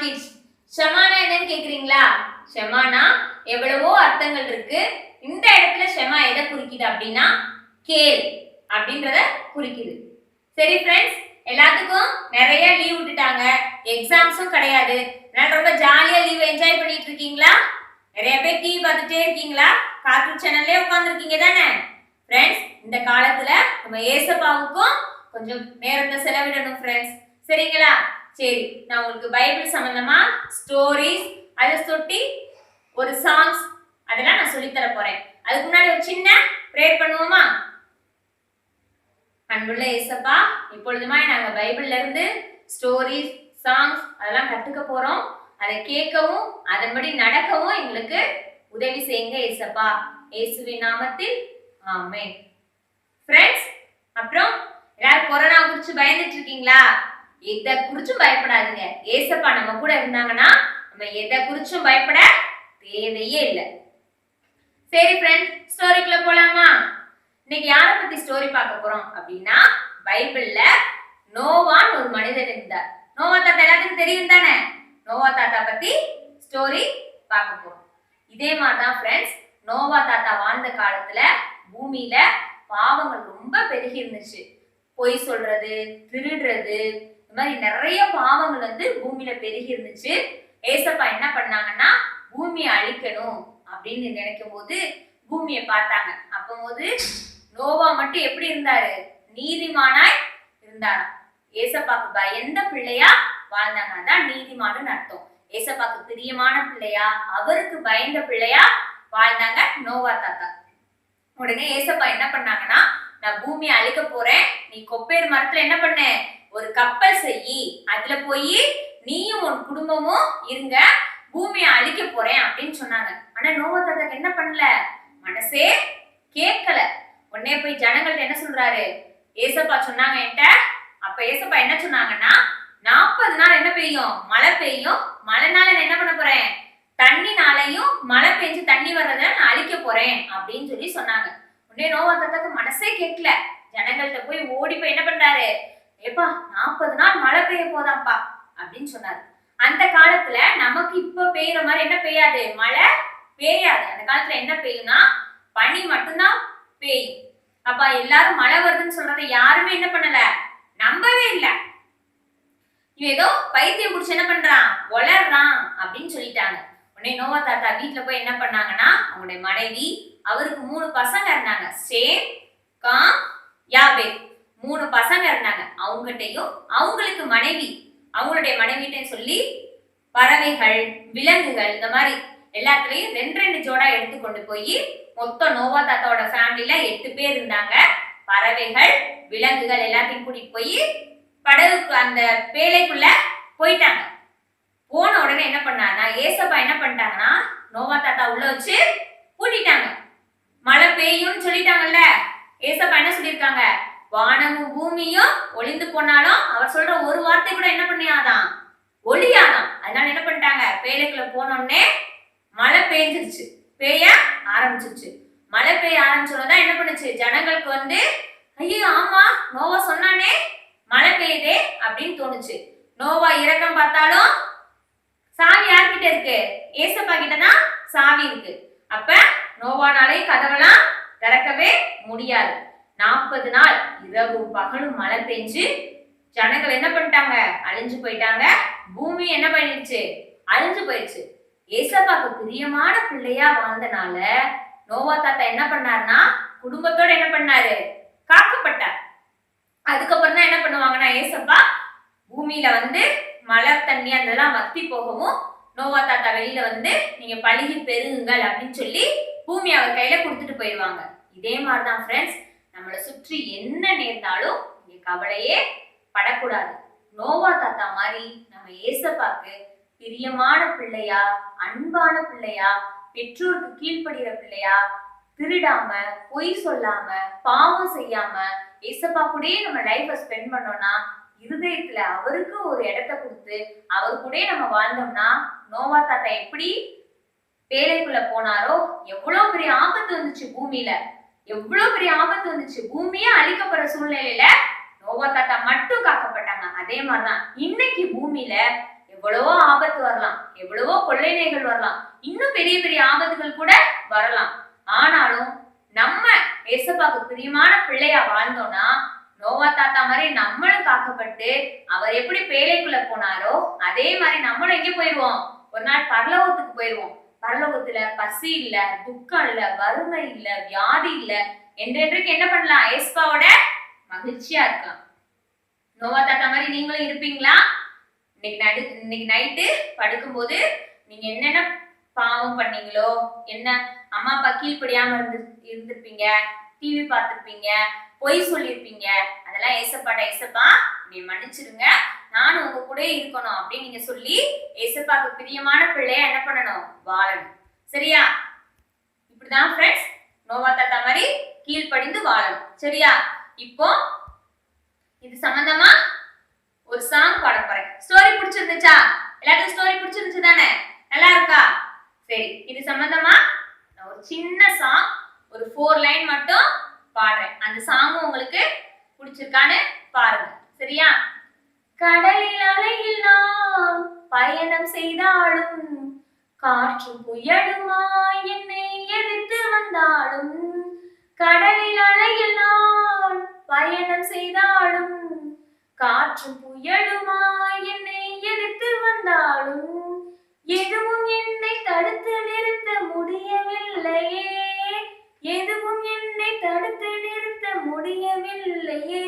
Kids ஷமானா என்னன்னு கேக்குறீங்களா? ஷமானா எவ்வளவோ அர்த்தங்கள் இருக்கு. இந்த இடத்துல ஷமா எதை குறிக்குது அப்படின்னா கேல் அப்படின்றத குறிக்குது. சரி ஃப்ரெண்ட்ஸ் எல்லாத்துக்கும் நிறைய லீவ் விட்டுட்டாங்க. எக்ஸாம்ஸும் கிடையாது. அதனால ரொம்ப ஜாலியா லீவ் என்ஜாய் பண்ணிட்டு இருக்கீங்களா? நிறைய பேர் டிவி பார்த்துட்டே இருக்கீங்களா? கார்ட்டூன் சேனல்லே உட்காந்துருக்கீங்க தானே? ஃப்ரெண்ட்ஸ் இந்த காலத்துல நம்ம ஏசப்பாவுக்கும் கொஞ்சம் நேரத்தை செலவிடணும் ஃப்ரெண்ட்ஸ் சரிங்களா? சரி நான் உங்களுக்கு பைபிள் சம்பந்தமா ஸ்டோரிஸ் அதை தொட்டி ஒரு சாங்ஸ் அதெல்லாம் நான் சொல்லித் தர போறேன். அதுக்கு முன்னாடி ஒரு சின்ன ப்ரேயர் பண்ணுவோமா? அன்புள்ள ஏசப்பா இப்பொழுதுமா நாங்க பைபிள்ல இருந்து ஸ்டோரிஸ் சாங்ஸ் அதெல்லாம் கத்துக்க போறோம். அதை கேட்கவும் அதன்படி நடக்கவும் எங்களுக்கு உதவி செய்யுங்க ஏசப்பா இயேசுவின் நாமத்தில் ஆமே ஃப்ரெண்ட்ஸ் அப்புறம் எல்லாரும் கொரோனா குறிச்சு பயந்துட்டு இருக்கீங்களா? எதை குறிச்சும் பயப்படாதீங்க. ஏசப்பா நம்ம கூட இருந்தாங்கன்னா நம்ம எதை குறிச்சும் பயப்பட தேவையே இல்லை. சரி ஃப்ரெண்ட்ஸ் ஸ்டோரிக்குள்ள போலாமா? இன்னைக்கு யாரை பத்தி ஸ்டோரி பார்க்க போறோம் அப்படின்னா பைபிள்ல நோவான்னு ஒரு மனிதன் இருந்தார். நோவா தாத்தா எல்லாத்துக்கும் தெரியும் தானே? நோவா தாத்தா பத்தி ஸ்டோரி பார்க்க போறோம். இதே மாதிரிதான் ஃப்ரெண்ட்ஸ் நோவா தாத்தா வாழ்ந்த காலத்துல பூமியில பாவங்கள் ரொம்ப பெருகி இருந்துச்சு. பொய் சொல்றது திருடுறது இந்த மாதிரி நிறைய பாவங்கள் வந்து பூமியில பெருகி இருந்துச்சு. ஏசப்பா என்ன பண்ணாங்கன்னா பூமியை அழிக்கணும் அப்படின்னு நினைக்கும் போது பூமியை பார்த்தாங்க. அப்போது நோவா மட்டும் எப்படி இருந்தாரு? நீதிமானாய் இருந்தாராம். ஏசப்பாக்கு பயந்த பிள்ளையா வாழ்ந்தாங்க? அதான் நீதிமான்னு அர்த்தம். ஏசப்பாக்கு பிரியமான பிள்ளையா அவருக்கு பயந்த பிள்ளையா வாழ்ந்தாங்க நோவா தாத்தா. உடனே ஏசப்பா என்ன பண்ணாங்கன்னா நான் பூமியை அழிக்க போறேன். நீ கொப்பேர் மரத்துல என்ன பண்ண? ஒரு கப்பல் செய்யி அதுல போய் நீயும் உன் குடும்பமும் இருங்க பூமியை அழிக்க போறேன் அப்படின்னு சொன்னாங்க. ஆனா நோவா தாத்தாக்கு என்ன பண்ணல? மனசே கேட்கல. உடனே போய் ஜனங்கள்ட்ட என்ன சொல்றாரு? ஏசப்பா சொன்னாங்க என்கிட்ட. அப்ப ஏசப்பா என்ன சொன்னாங்கன்னா நாற்பது நாள் என்ன பெய்யும்? மழை பெய்யும். மழைனால நான் என்ன பண்ண போறேன்? தண்ணினாலையும் மழை பெஞ்சு தண்ணி வர்றத நான் அழிக்க போறேன் அப்படின்னு சொல்லி சொன்னாங்க. உடனே நோவா தாத்தாக்கு மனசே கேட்கல. ஜனங்கள்ட்ட போய் ஓடி போய் என்ன பண்றாரு? ஏப்பா நாற்பது நாள் மழை பெய்ய போதாப்பா அப்படின்னு சொன்னாரு. அந்த காலத்துல நமக்கு இப்ப பெய்யுற மாதிரி என்ன பெய்யாது? மழை பெய்யாது. அந்த காலத்துல என்ன பெய்யும்னா பனி மட்டும்தான் பெய்யும். அப்ப எல்லாரும் மழை வருதுன்னு சொல்றதை யாருமே என்ன பண்ணல? நம்பவே இல்லை. இவன் ஏதோ பைத்தியம் பிடிச்சி என்ன பண்றான்? வளர்றான் அப்படின்னு சொல்லிட்டாங்க. உடனே நோவா தாத்தா வீட்டுல போய் என்ன பண்ணாங்கன்னா அவங்களுடைய மனைவி அவருக்கு மூணு பசங்க இருந்தாங்க. சேம் காம் யாபே மூணு பசங்க இருந்தாங்க. அவங்ககிட்டயும் அவங்களுக்கு மனைவி அவங்களுடைய மனைவிட்டையும் சொல்லி பறவைகள் விலங்குகள் இந்த மாதிரி எல்லாத்துலயும் ரெண்டு ரெண்டு ஜோடா எடுத்து கொண்டு போய் மொத்தம் நோவா தாத்தாவோட ஃபேமிலியில எட்டு பேர் இருந்தாங்க. பறவைகள் விலங்குகள் எல்லாத்தையும் கூட்டிட்டு போய் படகுக்கு அந்த பேலைக்குள்ள போயிட்டாங்க. போன உடனே என்ன பண்ணாருன்னா ஏசப்பா என்ன பண்ணிட்டாங்கன்னா நோவா தாத்தா உள்ள வச்சு பூட்டிட்டாங்க மழை பெய்யும்னு சொல்லிட்டாங்கல்ல ஏசப்பா என்ன சொல்லியிருக்காங்க வானமும் பூமியும் ஒளிந்து போனாலும் அவர் சொல்ற ஒரு வார்த்தை கூட என்ன பண்ணியாதான்? ஒளியாதான். அதனால என்ன பண்ணிட்டாங்க? பேலுக்குள்ள போனோடனே மழை பெய்ஞ்சிருச்சு பெய்ய ஆரம்பிச்சிருச்சு. மழை பெய்ய ஆரம்பிச்சோதான் என்ன பண்ணுச்சு? ஜனங்களுக்கு வந்து ஐயோ ஆமா நோவா சொன்னானே மழை பெய்யுதே அப்படின்னு தோணுச்சு. நோவா இறக்கம் பார்த்தாலும் சாவி யார்கிட்ட இருக்கு? ஏசப்பா கிட்ட தான் சாவி இருக்கு. அப்ப நோவானாலே கதவெல்லாம் திறக்கவே முடியாது. நாற்பது நாள் இரவும் பகலும் மழை பெஞ்சு ஜனங்கள் என்ன பண்ணிட்டாங்க? அழிஞ்சு போயிட்டாங்க. பூமி என்ன பண்ணிடுச்சு? அழிஞ்சு போயிடுச்சு. ஏசப்பாக்கு பிரியமான பிள்ளையா வாழ்ந்தனால நோவா தாத்தா என்ன பண்ணார்னா குடும்பத்தோட என்ன பண்ணாரு? காக்கப்பட்டார். அதுக்கப்புறம் தான் என்ன பண்ணுவாங்கன்னா ஏசப்பா பூமியில வந்து மழை தண்ணி அதெல்லாம் வத்தி போகவும் நோவா தாத்தா வெளியில வந்து நீங்க பழுகி பெருகுங்கள் அப்படின்னு சொல்லி பூமி அவர் கையில கொடுத்துட்டு போயிடுவாங்க. இதே மாதிரிதான் ஃப்ரெண்ட்ஸ் நம்மளை சுற்றி என்ன நேர்ந்தாலும் நீங்க கவலையே படக்கூடாது. நோவா தாத்தா மாதிரி நம்ம ஏசப்பாக்கு பிரியமான பிள்ளையா அன்பான பிள்ளையா பெற்றோருக்கு கீழ்ப்படுகிற பிள்ளையா திருடாம பொய் சொல்லாம பாவம் செய்யாம ஏசப்பா கூடயே நம்ம லைஃப ஸ்பெண்ட் பண்ணோம்னா இருதயத்துல அவருக்கு ஒரு இடத்த கொடுத்து அவர் கூடயே நம்ம வாழ்ந்தோம்னா நோவா தாத்தா எப்படி பேழைக்குள்ள போனாரோ எவ்வளவு பெரிய ஆபத்து வந்துச்சு பூமியில. எவ்வளவு பெரிய ஆபத்து வந்துச்சு? பூமியே அழிக்கப்படுற சூழ்நிலையில நோவா தாத்தா மட்டும் காக்கப்பட்டாங்க. அதே மாதிரிதான் இன்னைக்கு பூமியில எவ்வளவோ ஆபத்து வரலாம். எவ்வளவோ கொள்ளைநைகள் வரலாம். இன்னும் பெரிய பெரிய ஆபத்துகள் கூட வரலாம். ஆனாலும் நம்ம ஏசப்பாக்கு பிரியமான பிள்ளையா வாழ்ந்தோம்னா நோவா தாத்தா மாதிரி நம்மளும் காக்கப்பட்டு அவர் எப்படி பேழைக்குள்ள போனாரோ அதே மாதிரி நம்மளும் எங்க போயிடுவோம். ஒரு நாள் பரலோகத்துக்கு போயிடுவோம். பரலோகத்துல பசி இல்ல துக்கம் இல்ல வறுமை இல்ல வியாதி இல்ல என்றென்றைக்கு என்ன பண்ணலாம்? ஏஸ்பாவோட மகிழ்ச்சியா இருக்கலாம் நோவா தாத்தா மாதிரி நீங்களும் இருப்பீங்களா? இன்னைக்கு நடு இன்னைக்கு நைட்டு படுக்கும்போது நீங்க என்னென்ன பாவம் பண்ணீங்களோ என்ன அம்மா அப்பா கீழ்ப்படியாம இருந்து இருந்திருப்பீங்க டிவி பார்த்திருப்பீங்க பொய் சொல்லியிருப்பீங்க அதெல்லாம் ஏசப்பாட்ட ஏசப்பா நீ மன்னிச்சிருங்க. நான் உங்க கூட இருக்கணும் அப்படின்னு நீங்க சொல்லி ஏசப்பாக்கு பிரியமான பிள்ளைய என்ன பண்ணணும்? வாழணும். சரியா? இப்படிதான் ஃப்ரெண்ட்ஸ் நோவா தாத்தா மாதிரி கீழ்ப்படிந்து வாழணும். சரியா? இப்போ இது சம்பந்தமா ஒரு சாங் பாட போறேன். ஸ்டோரி பிடிச்சிருந்துச்சா? எல்லாத்துக்கும் ஸ்டோரி பிடிச்சிருந்துச்சு தானே? நல்லா இருக்கா? சரி இது சம்பந்தமா நான் ஒரு சின்ன சாங் ஒரு ஃபோர் லைன் மட்டும் பாடுறேன். அந்த சாங்கும் உங்களுக்கு பிடிச்சிருக்கான்னு பாருங்க. சரியா? கடலில் அலையில் நாம் பயணம் செய்தாலும் காற்று புயலுமா என்னை எதிர்த்து வந்தாலும் கடலில் அலையில் நான் பயணம் செய்தாலும் காற்று புயலுமா என்னை எதிர்த்து வந்தாலும் எதுவும் என்னை தடுத்து நிறுத்த முடியவில்லையே. எதுவும் என்னை தடுத்து நிறுத்த முடியவில்லையே.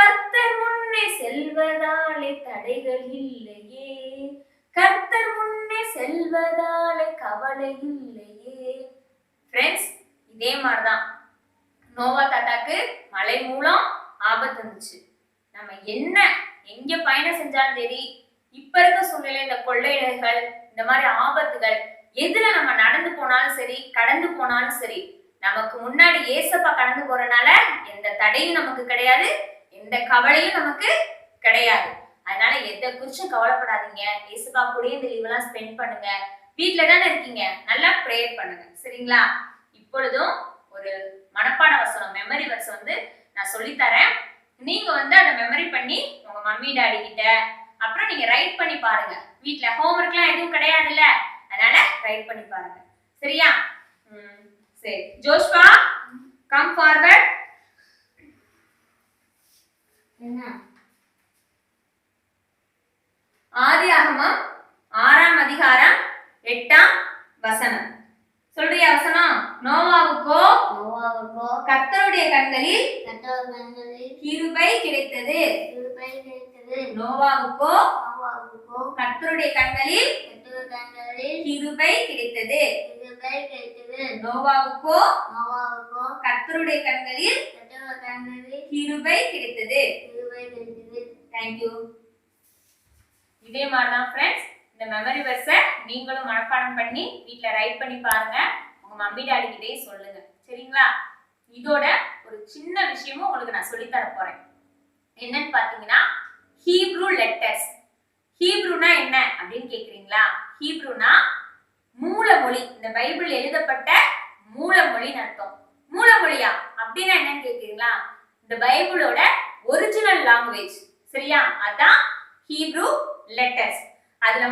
கர்த்தர் முன்னே செல்வதாலே தடைகள் இல்லையே. கர்த்தர் முன்னே செல்வதாலே கவலை இல்லையே. ஃப்ரெண்ட்ஸ் இதே மாதிரிதான். நோவா தாத்தாக்கு மலை மூலம் ஆபத்து இருந்துச்சு நம்ம என்ன எங்க பயணம் செஞ்சாலும் சரி இப்ப இருக்க சூழ்நிலை இந்த கொள்ளையர்கள் இந்த மாதிரி ஆபத்துகள் எதுல நம்ம நடந்து போனாலும் சரி கடந்து போனாலும் சரி நமக்கு முன்னாடி ஏசப்பா கடந்து போறனால எந்த தடையும் நமக்கு கிடையாது. எந்த கவலையும் நமக்கு கிடையாது. அதனால எதை குறிச்சும் கவலைப்படாதீங்க. இயேசுபா கூட இந்த லீவ் எல்லாம் ஸ்பெண்ட் பண்ணுங்க. வீட்ல தானே இருக்கீங்க. நல்லா ப்ரேயர் பண்ணுங்க. சரிங்களா? இப்பொழுதும் ஒரு மனப்பாட வசனம் மெமரி வர்ஸ் வந்து நான் சொல்லித்தரேன். நீங்க வந்து அதை மெமரி பண்ணி உங்க மம்மி டாடி கிட்ட அப்புறம் நீங்க ரைட் பண்ணி பாருங்க. வீட்ல ஹோம்ஒர்க்லாம் எதுவும் கிடையாதுல்ல. அதனால ரைட் பண்ணி பாருங்க. சரியா? சரி. ஜோஷ்வா கம் ஃபார்வர்ட் ஆதியாகமம் ஆறாம் அதிகாரம் எட்டாம் வசனம். சொல்றியா வசனம்? நோவாவுக்கோ? நோவாவுக்கோ? கர்த்தருடைய கண்களில் கிருபை கிடைத்தது. கிருபை கிடைத்தது. நோவாவுக்கோ? நோவாவுக்கோ? கர்த்தருடைய கண்களில் கத்தவர் கண்களில் கிருபை கிடைத்தது. கிருபை கிடைத்தது. நோவாவுக்கோ கர்த்தருடைய கண்களில் கிருபை கிடைத்தது. தேங்க்யூ இதே மாதிரி தான் ஃப்ரெண்ட்ஸ் இந்த மெமரி வெர்ஸை நீங்களும் மனப்பாடம் பண்ணி வீட்டில் ரைட் பண்ணி பாருங்க. உங்க மம்மி டாடி கிட்டே சொல்லுங்க. சரிங்களா? இதோட ஒரு சின்ன விஷயமும் உங்களுக்கு நான் சொல்லித் தர போறேன். என்னன்னு பார்த்தீங்கன்னா ஹீப்ரூ லெட்டர்ஸ் ஹீப்ரூனா என்ன அப்படின்னு கேக்குறீங்களா? ஹீப்ரூனா மூலமொழி. இந்த பைபிள் எழுதப்பட்ட மூலமொழின்னு அர்த்தம். மூலமொழியா? அப்படின்னா என்னன்னு கேக்குறீங்களா? இந்த பைபிளோட ஒரிஜினல் லாங்குவேஜ் சரியா? அதான் ஹீப்ரூ லெட்டர்ஸ் அதுல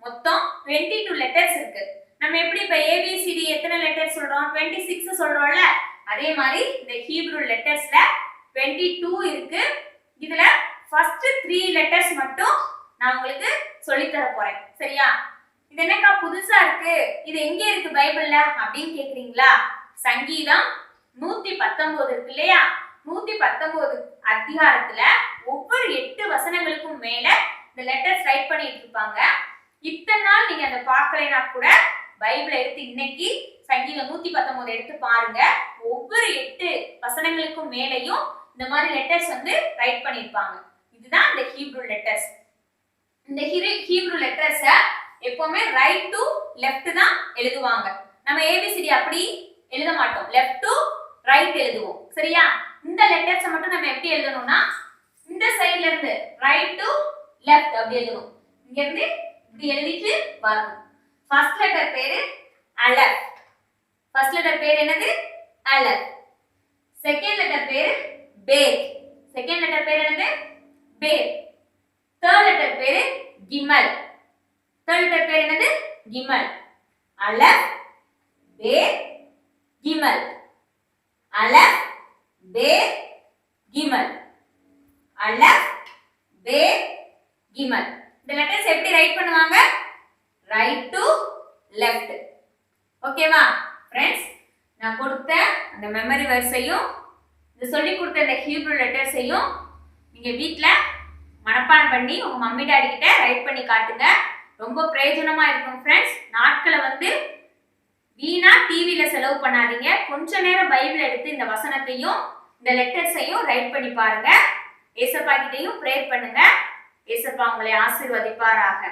மொத்தம் 22 டூ லெட்டர்ஸ் இருக்கு. நம்ம எப்படி இப்ப ஏபிசிடி எத்தனை லெட்டர் சொல்றோம்? 26 சிக்ஸ் சொல்றோம்ல? அதே மாதிரி இந்த ஹீப்ரூ லெட்டர்ஸ்ல 22 டூ இருக்கு. இதுல ஃபர்ஸ்ட் த்ரீ லெட்டர்ஸ் மட்டும் நான் உங்களுக்கு சொல்லித்தர போறேன். சரியா? இது என்னக்கா புதுசா இருக்கு? இது எங்க இருக்கு பைபிள்ல? அப்படின்னு கேக்குறீங்களா? சங்கீதம் நூத்தி பத்தொன்பது இருக்கு இல்லையா? நூத்தி பத்தொன்பது அதிகாரத்துல ஒவ்வொரு எட்டு வசனங்களுக்கும் மேல இந்த லெட்டர்ஸ் ரைட் பண்ணிட்டு இருப்பாங்க. இத்தனை நாள் நீங்க அதை பார்க்கலைன்னா கூட பைபிளை எடுத்து இன்னைக்கு சங்கீதம் நூத்தி பத்தொன்பது எடுத்து பாருங்க. ஒவ்வொரு எட்டு வசனங்களுக்கும் மேலேயும் இந்த மாதிரி லெட்டர்ஸ் வந்து ரைட் பண்ணியிருப்பாங்க இதுதான் இந்த ஹீப்ரூ லெட்டர்ஸ் இந்த ஹீப்ரூ லெட்டர்ஸை எப்பவுமே ரைட் டு லெஃப்ட் தான் எழுதுவாங்க. நம்ம ஏபிசிடி அப்படி எழுத மாட்டோம். லெஃப்ட் டு ரைட் எழுதுவோம். சரியா? இந்த லெட்டர்ஸை மட்டும் நம்ம எப்படி எழுதணும்னா இந்த சைடுல இருந்து ரைட் டு லெஃப்ட் அப்படி எழுதுவோம். இங்க இருந்து இப்படி எழுதிட்டு வரணும். ஃபர்ஸ்ட் லெட்டர் பேரு அலர் ஃபர்ஸ்ட் லெட்டர் பேர் என்னது? அலர் செகண்ட் லெட்டர் பேரு பேர் செகண்ட் லெட்டர் பேர் என்னது? பேர் தேர்ட் லெட்டர் பேரு கிமல் தேர்ட் லெட்டர் பேர் என்னது? கிமல். அலப் பே கிமல். அலப் பே கிமல். அலப் பே கிமல். இந்த லெட்டர்ஸ் எப்படி ரைட் பண்ணுவாங்க? ரைட் டு லெஃப்ட் ஓகேவா ஃப்ரெண்ட்ஸ் நான் கொடுத்த அந்த மெமரி வரிசையும் இந்த சொல்லி கொடுத்த இந்த ஹீப்ரூ லெட்டர்ஸையும் நீங்கள் வீட்டில் மனப்பாடம் பண்ணி உங்கள் மம்மி டாடி கிட்ட ரைட் பண்ணி காட்டுங்க. ரொம்ப பிரயோஜனமா இருக்கும் ஃப்ரெண்ட்ஸ் நாட்களை வந்து வீணா டிவியில் செலவு பண்ணாதீங்க. கொஞ்ச நேரம் பைபிள் எடுத்து இந்த வசனத்தையும் இந்த லெட்டர்ஸையும் ரைட் பண்ணி பாருங்க. ஏசப்பா கிட்டையும் ப்ரேயர் பண்ணுங்க. ஏசப்பா உங்களை ஆசீர்வதிப்பாராக.